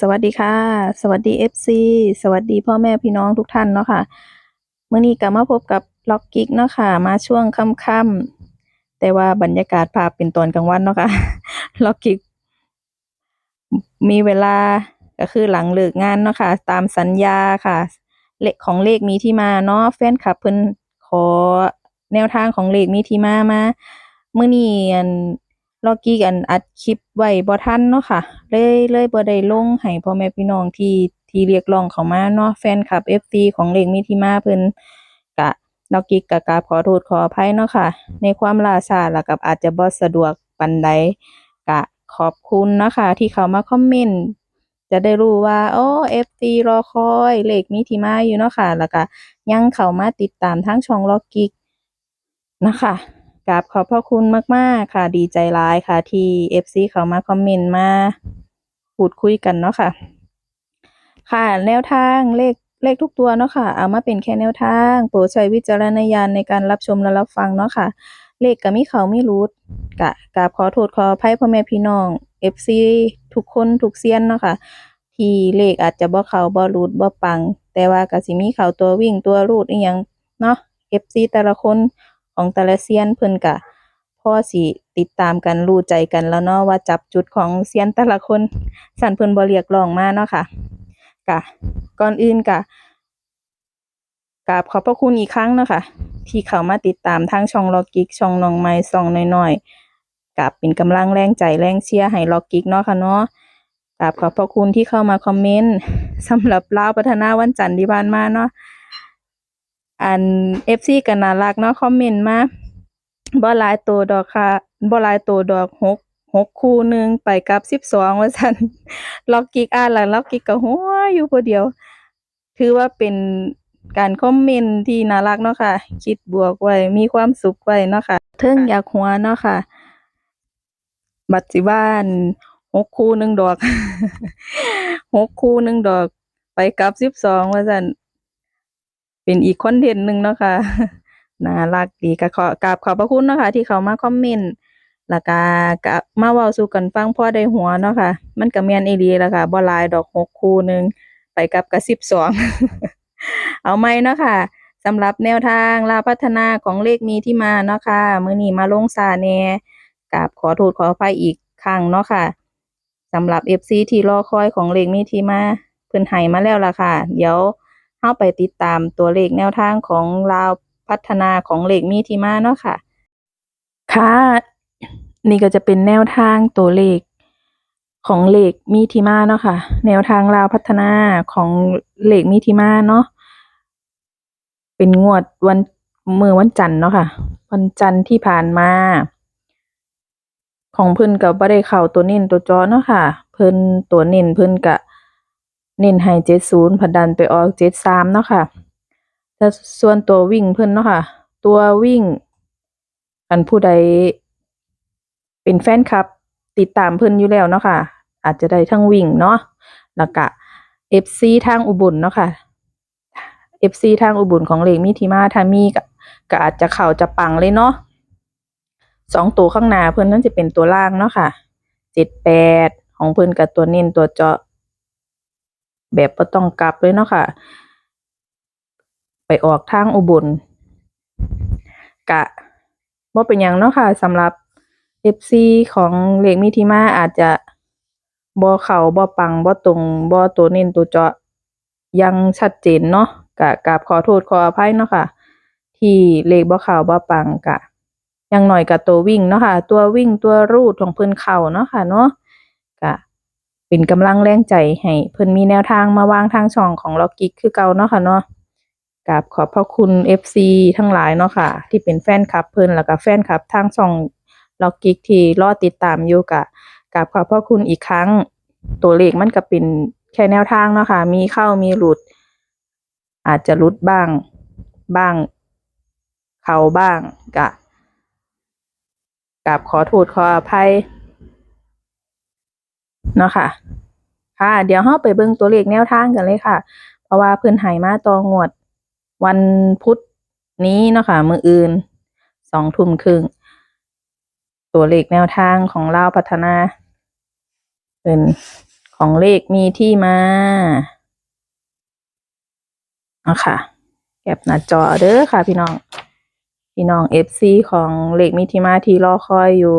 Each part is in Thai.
สวัสดีค่ะ สวัสดี FC สวัสดีพ่อแม่พี่น้องทุกท่านเนาะค่ะเมื้อนี้ก็มาพบกับล็อกกิกเนาะค่ะ มาช่วงค่ำๆแต่ว่าบรรยากาศภาพเป็นตอนกลางวันเนาะค่ะล็อกกิกมีเวลาก็คือหลังเลิกงานเนาะค่ะ ตามสัญญาค่ะเลขของเลขมีที่มาเนาะแฟนคลับเพิ่นขอแนวทางของเลขมีที่มามาเมื้อนี้ ลอกกี้กันอัดคลิปไว้บ่ทันเนาะค่ะ เลยเลยบ่ได้ลงให้พ่อแม่พี่น้องที่ที่เรียกร้องเข้ามาเนาะแฟนคลับ FC ของเลขมีที่มาเพิ่นก็ล็อกกี้ก็กราบขอโทษขออภัยเนาะค่ะ ในความล่าช้าแล้วก็อาจจะบ่สะดวกปานใดก็ขอบคุณเนาะค่ะที่เข้ามาคอมเมนต์จะได้รู้ว่าโอ้ FC รอคอยเลขมีที่มาอยู่เนาะค่ะ แล้วก็ยังเข้ามาติดตามทางช่องล็อกกี้นะคะ กราบขอบพระคุณมาก ๆ ค่ะ ดีใจหลายค่ะ ที่ FC เขามาคอมเมนต์มาพูดคุยกันเนาะค่ะ ค่ะ แนวทางเลขเลขทุกตัวเนาะค่ะ เอามาเป็นแค่แนวทาง โปรดใช้วิจารณญาณในการรับชมและรับฟังเนาะค่ะ เลขก็มีเข้ามีหลุดก็กราบขอโทษขออภัยพ่อแม่พี่น้อง FC ทุกคนทุกเซียนเนาะค่ะ ที่เลขอาจจะบ่เขาบ่หลุดบ่ปัง แต่ว่าก็สิมีเขาตัววิ่งตัวรูดอีหยังเนาะ FC แต่ละคน ของแต่ละเซียนเพิ่นก็พอสิติดตามกันรู้ใจกันแล้วเนาะว่าจับจุดของเซียนแต่ละคนสันเพิ่นบ่เรียกร้องมาเนาะค่ะก็ก่อนอื่นก็กราบขอบพระคุณอีกครั้งเนาะค่ะที่เข้ามาติดตามทางช่องล็อกกิกช่องน้องไม้ช่องน้อยๆกับเป็นกำลังแรงใจแรงเชียร์ให้ล็อกกิกเนาะค่ะเนาะกราบขอบพระคุณที่เข้ามาคอมเมนต์สำหรับเล่าพัฒนาวันจันทร์ที่ผ่านมาเนาะ อัน FC ก็น่ารักเนาะคอมเมนต์มาบ่หลายโตดอกค่ะบ่หลายโตดอกหกหกคู่หนึ่งไปกับสิบสองว่าซั่นล็อกกิกอ่านแล้วล็อกกิกก็หัวอยู่ผู้เดียว ถือว่าเป็นการคอมเมนต์ที่น่ารักเนาะค่ะ คิดบวกไว้ มีความสุขไว้เนาะค่ะเทิงอยากหัวเนาะค่ะ บัดสิบ้านหกคู่หนึ่งดอกหกคู่หนึ่งดอก ไปกับสิบสองว่าซั่น เป็นอีกคอนเทนต์หนึ่งเนาะค่ะน่ารักดีก็ขอกราบขอบพระคุณเนาะค่ะที่เขามาคอมเมนต์แล้วก็กมาเว้าสู่กันฟังพ่อได้หัวเนาะค่ะ มันก็แม่นอีหลีล่ะค่ะบ่หลายดอกหกคู่หนึ่งไปกับก็สิบสองเอาใหม่เนาะค่ะสำหรับแนวทางลาพัฒนาของเลขมีที่มาเนาะค่ะมื้อนี้มาลงซาแนกราบขอโทษขออภัยอีกครั้งเนาะค่ะสำหรับ FC ที่รอคอยของเลขมีที่มาเพิ่นให้มาแล้วล่ะค่ะ เดี๋ยว เข้าไปติดตามตัวเลขแนวทางของลาวพัฒนาของเลขมีที่มาเนาะค่ะ ค่ะ นี่ก็จะเป็นแนวทางตัวเลขของเลขมีที่มาเนาะค่ะ แนวทางลาวพัฒนาของเลขมีที่มาเนาะ เป็นงวดวันเมื้อวันจันทร์เนาะค่ะ วันจันทร์ที่ผ่านมา ของเพิ่นก็บ่ได้เข้าตัวเน้นตัวจอเนาะค่ะ เพิ่นตัวเน้นเพิ่นก็ เน้นให้เจ็ดศูนย์ผดันไปออกเจ็ดสามเนาะค่ะแต่ส่วนตัววิ่งเพิ่นเนาะค่ะ ตัววิ่งอันผู้ใดเป็นแฟนคลับ ติดตามเพิ่นอยู่แล้วเนาะค่ะ อาจจะได้ทั้งวิ่งเนาะแล้วก็ FC ทางอุบลเนาะค่ะ FC ทางอุบลของเลขมีที่มาถ้ามีก็กอาจจะเข้าจะปังเลยเนาะสองตัวข้างหน้าเพิ่นนั่นจะเป็นตัวล่างเนาะค่ะเจ็ดแปดของเพิ่นกับตัวเน้นตัวเจาะ แบบบ่ต้องกลับเลยเนาะค่ะ ไปออกทางอุบล กะบ่าเป็นยังเนาะค่ะสำหรับ FC ของเลขมีที่มาอาจจะบ่เข้าบ่ปังบ่ตรงบ่ตัวเน้นตัวเจาะอยังชัดเจนเนาะกะกราบขอโทษขออภัยเนาะค่ะ ที่เลขบ่เข้าบ่ปังกะย่างน้อยก็ตัววิ่งเนาะค่ะ ตัววิ่งตัวรูดของเพิ่นเข้าเนาะค่ะเนาะ เป็นกำลังแรงใจให้เพิ่นมีแนวทางมาวางทางช่องของล็อกกิกคือเก่าเนาะค่ะเนาะกราบขอบพระคุณ FC ทั้งหลายเนาะค่ะ ที่เป็นแฟนคลับเพิ่นแล้วก็แฟนคลับทางช่องล็อกกิกที่รอติดตามอยู่กะกราบขอบพระคุณอีกครั้ง ตัวเลขมันก็เป็นแค่แนวทางเนาะค่ะ มีเข้ามีหลุด อาจจะหลุดบ้าง บ้าง เขาบ้างกะกราบขอโทษขออภัย เนาะค่ะ ค่ะ เดี๋ยวเราไปเบิ่งตัวเลขแนวทางกันเลยค่ะ เพราะว่าเพิ่นให้มาตองวด วันพุธนี้เนาะค่ะ มืออื่นสองทุ่มครึ่งตัวเลขแนวทางของเลาพัฒนาเพิ่นของเลขมีที่มาเอาค่ะแคปหน้าจอเด้อค่ะ พี่น้อง พี่น้องเอฟซีของเลขมีที่มาที่รอคอยอยู่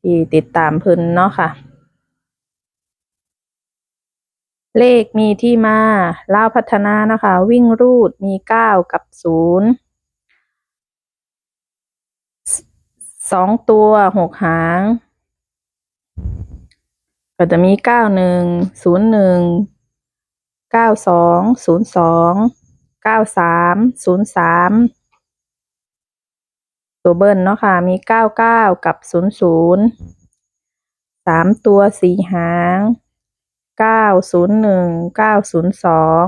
ที่ติดตามเพิ่นเนาะค่ะ เลขมีที่มาล่าวพัฒนานะคะ วิ่งรูดมีเก้ากับศูนย์สองตัวหกหาง ก็จะมีเก้าหนึ่งศูนย์หนึ่งเก้าสองศูนย์สองเก้าสามศูนย์สามตัวเบิ้ลเนาะค่ะ มีเก้าเก้ากับศูนย์ศูนย์สามตัวสี่หาง เก้าศูนย์หนึ่งเก้าศูนย์สอง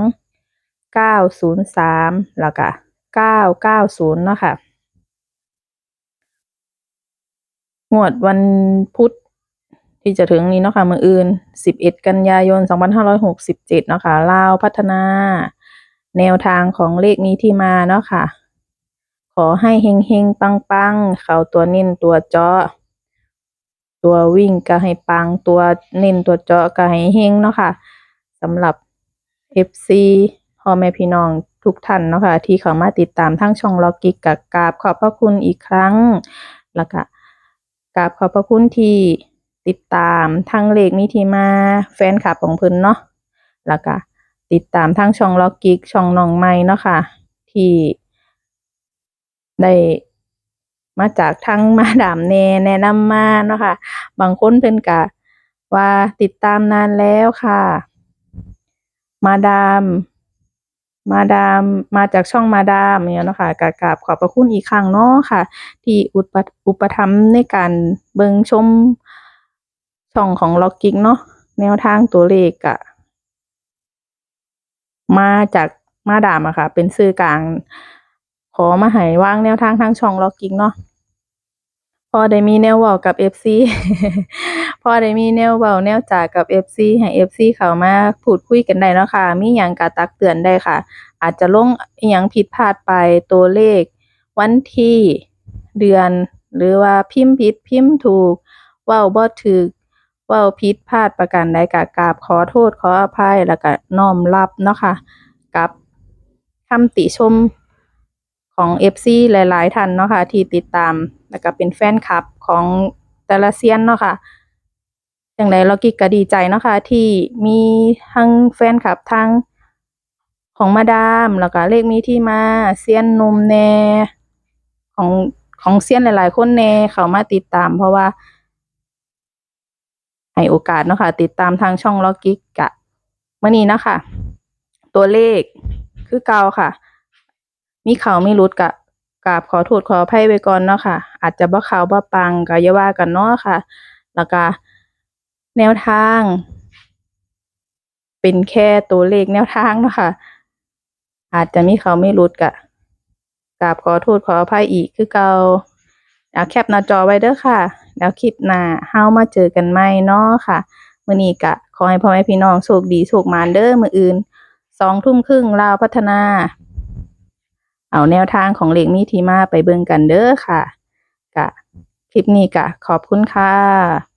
เก้าศูนย์สามแล้วก็เก้าเก้าศูนย์เนาะค่ะงวดวันพุธที่จะถึงนี้เนาะค่ะมืออื่น 11 กันยายน 2567 เนาะค่ะลาวพัฒนา แนวทางของเลขนี้ที่มาเนาะค่ะ ขอให้เฮงเฮงปังปัง เข้าตัวเน้นตัวเจาะ ตัววิ่งก็ให้ปังตัวเน้นตัวเจาะก็ให้เฮงเนาะค่ะสำหรับ FC พ่อแม่พี่น้องทุกท่านเนาะค่ะที่เข้ามาติดตามทั้งช่องล็อกกิกกับกราบขอบพระคุณอีกครั้ง แล้วก็กราบขอบพระคุณที่ติดตามทั้งเลขนี้ที่มาแฟนคลับของเพิ่นเนาะแล้วก็ติดตามทั้งช่องล็อกกิกช่องน้องใหม่เนาะค่ะที่ได้ มาจากทั้งมาดามแนแนะนำมาเนาะค่ะ บางคนเพิ่นก็ว่าติดตามนานแล้วค่ะ มาดาม มาดาม มาจากช่องมาดามเนี่ยเนาะค่ะกราบขอบพระคุณอีกครั้งเนาะค่ะ ที่อุปอุปถัมในการเบิ่งชมช่องของล็อกกิกเนาะแนวทางตัวเลขอะมาจากมาดามอะค่ะ เป็นสื่อกลาง ขอมาให้วางแนวทางทางช่องล็อกกิกเนาะพอได้มีแนวเว้ากับ FC พอได้มีแนวเว้าแนวจากับ FC ให้ FC เข้ามาพูดคุยกันได้เนาะค่ะ มีหยังก็ตักเตือนได้ค่ะ อาจจะลงอิหยังผิดพลาดไปตัวเลข วันที่เดือน หรือว่าพิมพ์ผิดพิมพ์ถูกว้าบ่ถูกว้าผิดพลาดประการใดก็กราบขอโทษขออภัยแล้วก็น้อมรับเนาะค่ะกับคำติชม ของ FC หลาย ๆ ท่านเนาะค่ะที่ติดตามแล้วก็เป็นแฟนคลับของแต่ละเซียนเนาะค่ะจังไดเรากิกก็ดีใจเนาะค่ะที่มีทั้งแฟนคลับทั้งของมาดามแล้วก็เลขมีที่มาเซียนนุมแน่ของของเซียนหลาย ๆ คนแน่เข้ามาติดตาม เพราะว่าให้โอกาสเนาะค่ะติดตามทางช่องล็อกกิกกะมื้อนี้นะค่ะตัวเลขคือเก่าค่ะ มีเขาไมีหลุดกะกราบขอโทษขออภัยไว้ก่อนเนาะค่ะ อาจจะบ่เขาบ่ปังก็อย่าว่ากันเนาะค่ะ แล้วก็แนวทาง เป็นแค่ตัวเลขแนวทางเนาะค่ะ อาจจะมีเขาไมีหลุดกะกราบขอโทษขออภัยอีกคือเกาเอาแคปหน้าจอไว้เด้อค่ะ แล้วคลิปหน้าเฮามาเจอกันใหมเนาะค่ะมื้อนี้ก็ขอให้พ่อแม่พี่น้องโชคดีโชคมานเด้อมื้ออื่นสองทุ่มครึ่งลาวพัฒนา เอาแนวทางของเลขมีที่มาไปเบิ่งกันเด้อค่ะกะคลิปนี้กะ ขอบคุณค่ะ